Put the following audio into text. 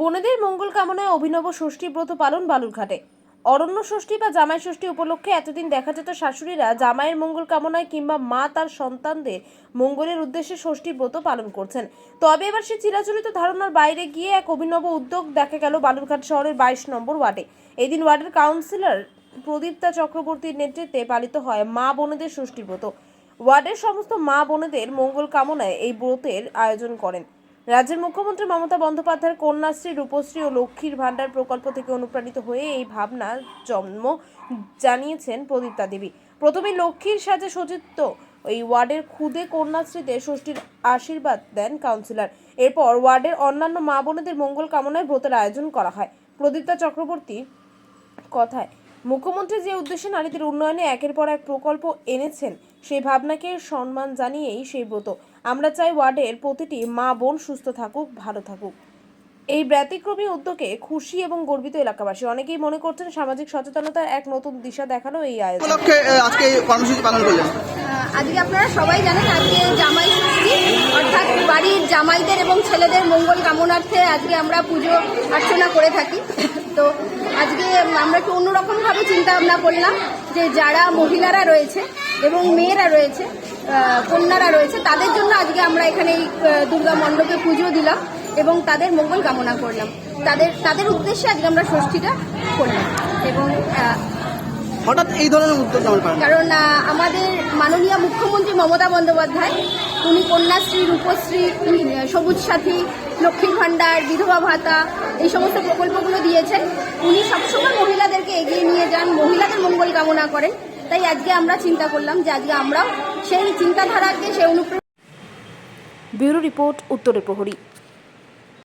বনেদের মঙ্গল কামনায় অভিনব ষষ্ঠী ব্রত পালন বালুরঘাটে। অরণ্য ষষ্ঠী বা জামাই ষষ্ঠী উপলক্ষে এতদিন দেখা যেত শাশুড়িরা জামাইয়ের মঙ্গল কামনায় কিংবা মা তার সন্তানদের মঙ্গলের উদ্দেশ্যে ষষ্ঠী ব্রত পালন করছেন। তবে এবার সে চিরাচরিত ধারণার বাইরে গিয়ে এক অভিনব উদ্যোগ দেখা গেল বালুরঘাট শহরের বাইশ নম্বর ওয়ার্ডে। এদিন ওয়ার্ডের কাউন্সিলর প্রদীপ্তা চক্রবর্তীর নেতৃত্বে পালিত হয় মা বোনেদের ষষ্ঠী ব্রত। ওয়ার্ডের সমস্ত মা বোনেদের মঙ্গল কামনায় এই ব্রতের আয়োজন করেন। রাজ্যের মুখ্যমন্ত্রী মমতা বন্দ্যোপাধ্যায়ের কন্যাশ্রী, রূপশ্রী ও লক্ষ্মীর ভাণ্ডার প্রকল্প থেকে অনুপ্রাণিত হয়ে এই ভাবনা জন্ম জানিয়েছেন প্রদীপ্তা দেবী। প্রথমে লক্ষ্মীর সাজে সচিত্ব এই ওয়ার্ডের খুদে কন্যাশ্রীতে ষষ্ঠীর আশীর্বাদ দেন কাউন্সিলর। এরপর ওয়ার্ডের অন্যান্য মা বোনেদের মঙ্গল কামনায় ব্রতের আয়োজন করা হয়। প্রদীপ্তা চক্রবর্তী কথায় মুখ্যমন্ত্রী যে উদ্দেশ্যে নারীদের উন্নয়নে একের পর এক প্রকল্প এনেছেন সেই ভাবনাকে সম্মান জানিয়েই সেই ব্রত। আমরা চাই ওয়ার্ডের প্রতিটি মা বোন সুস্থ থাকুক ভালো থাকুক। এই ব্যতিক্রমী উদ্যোগে খুশি এবং গর্বিত এলাকাবাসী। অনেকেই মনে করছেন সামাজিক সচেতনতার এক নতুন দিশা দেখানো এই আয়োজন। আজকে কর্মসূচি পালন করলেন? আজকে আপনারা সবাই জানেন আজকে জামাই ষষ্ঠী। জামাইদের এবং ছেলেদের মঙ্গল কামনার্থে আজকে আমরা পুজো অর্চনা করে থাকি। তো আজকে আমরা একটু অন্যরকমভাবে চিন্তা ভাবনা করলাম যে যারা মহিলারা রয়েছে এবং মেয়েরা রয়েছে কন্যারা রয়েছে তাদের জন্য আজকে আমরা এখানে এই দুর্গা মণ্ডপে পুজো দিলাম এবং তাদের মঙ্গল কামনা করলাম। তাদের তাদের উদ্দেশ্যে আজকে আমরা ষষ্ঠীটা করলাম এবং হঠাৎ এই ধরনের উদ্যোগ কারণ আমাদের মাননীয় মুখ্যমন্ত্রী মমতা বন্দ্যোপাধ্যায় উনি কন্যাশ্রী, রূপশ্রী সবুজ সাথী, লক্ষ্মীর ভাণ্ডার, বিধবা ভাতা, এই সমস্ত প্রকল্পগুলো দিয়েছেন। উনি সবসময় মহিলাদেরকে এগিয়ে নিয়ে যান, মহিলাদের মঙ্গল কামনা করেন। তাই আজকে আমরা চিন্তা করলাম যে আজকে আমরাও সেই চিন্তাধারাকে সে অনুপ্রেরণা ব্যুরো রিপোর্ট, উত্তরে প্রহরী।